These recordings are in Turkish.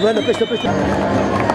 bueno, peste, peste.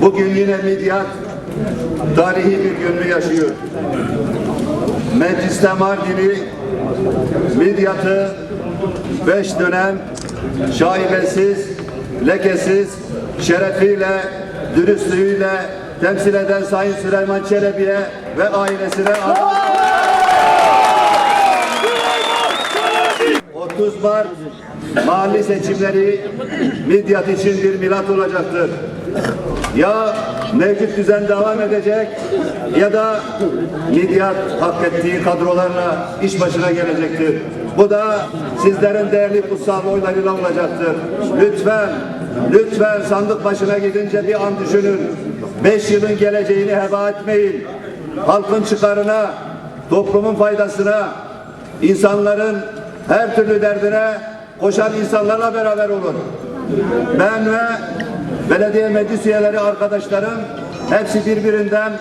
Bugün yine Midyat tarihi bir gününü yaşıyor. Mecliste Mardin'i Midyat'ı beş dönem şaibesiz, lekesiz, şerefiyle, dürüstlüğüyle temsil eden Sayın Süleyman Çelebi'ye ve ailesine 30 Mart mahalli seçimleri midyat için bir milat olacaktır. Ya mevcut düzen devam edecek ya da midyat hak ettiği kadrolarla iş başına gelecektir. Bu da sizlerin değerli kutsal oylarıyla olacaktır. Lütfen, lütfen sandık başına gidince bir an düşünün. Beş yılın geleceğini heba etmeyin. Halkın çıkarına, toplumun faydasına, insanların her türlü derdine koşan insanlarla beraber olun. Ben ve belediye meclis üyeleri arkadaşlarım hepsi birbirinden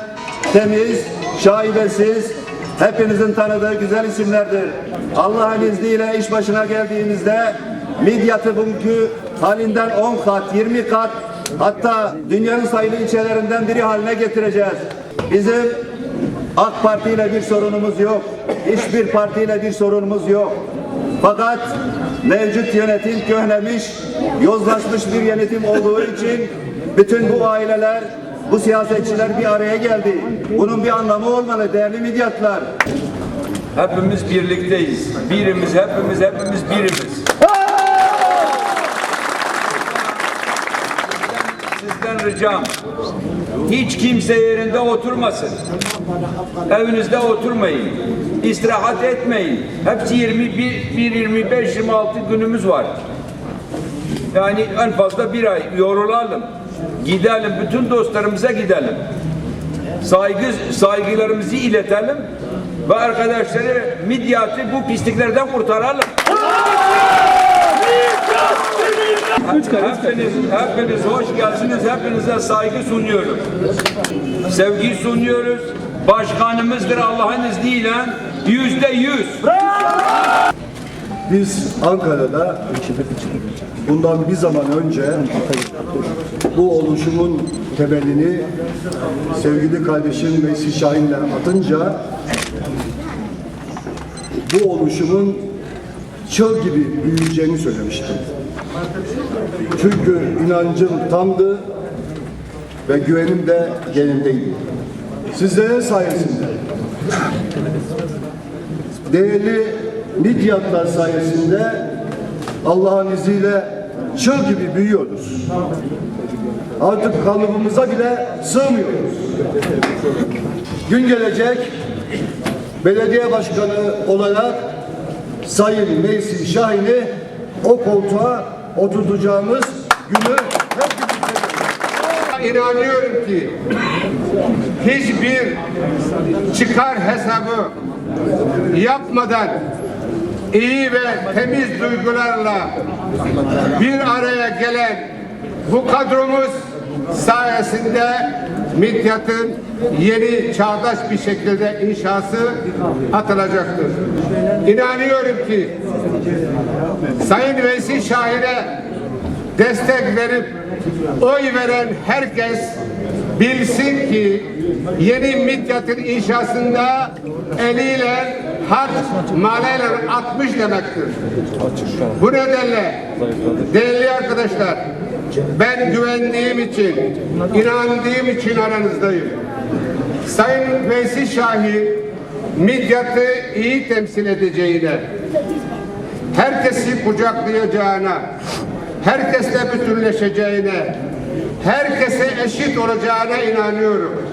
temiz, şaibesiz, hepinizin tanıdığı güzel isimlerdir. Allah'ın izniyle iş başına geldiğimizde Midyat'ı bugünkü halinden 10 kat, 20 kat hatta dünyanın sayılı ilçelerinden biri haline getireceğiz. Bizim AK Parti ile bir sorunumuz yok. Hiçbir partiyle bir sorunumuz yok. Fakat mevcut yönetim köhnemiş, yozlaşmış bir yönetim olduğu için bütün bu aileler, bu siyasetçiler bir araya geldi. Bunun bir anlamı olmalı değerli midyatlar. Hepimiz birlikteyiz. Birimiz, hepimiz, hepimiz birimiz. Sizden ricam, hiç kimse yerinde oturmasın. Evinizde oturmayın. İstirahat etmeyin. Hepsi 21, 1, 25, 26 günümüz var. Yani en fazla bir ay yorulalım. Gidelim, bütün dostlarımıza gidelim. Saygı, saygılarımızı iletelim ve arkadaşları midyatı bu pisliklerden kurtaralım. Hepiniz, hepiniz hoş geldiniz. Hepinize saygı sunuyorum. Sevgi sunuyoruz. Başkanımızdır Allah'ın izniyle yüzde yüz. Biz Ankara'da bundan bir zaman önce bu oluşumun temelini sevgili kardeşim Veysi Şahin'le atınca bu oluşumun çığ gibi büyüyeceğini söylemiştim. Çünkü inancım tamdı ve güvenim de genimdeydi. Sizlerin sayesinde değerli Midyatlar sayesinde Allah'ın izniyle çığ gibi büyüyoruz. Artık kalıbımıza bile sığmıyoruz. Gün gelecek belediye başkanı olarak Sayın Meysi Şahin'i o koltuğa oturtacağımız günü İnanıyorum ki hiçbir çıkar hesabı yapmadan iyi ve temiz duygularla bir araya gelen bu kadromuz sayesinde Midyat'ın yeni çağdaş bir şekilde inşası atılacaktır. İnanıyorum ki Sayın Veysi Şahin'e destek verip oy veren herkes bilsin ki yeni Midyat'ın inşasında eliyle harç maleyle atmış demektir. Bu nedenle değerli arkadaşlar ben güvendiğim için, inandığım için aranızdayım. Sayın Veysi Şahin Midyat'ı iyi temsil edeceğine, herkesi kucaklayacağına, herkesle bütünleşeceğine, herkese eşit olacağına inanıyorum.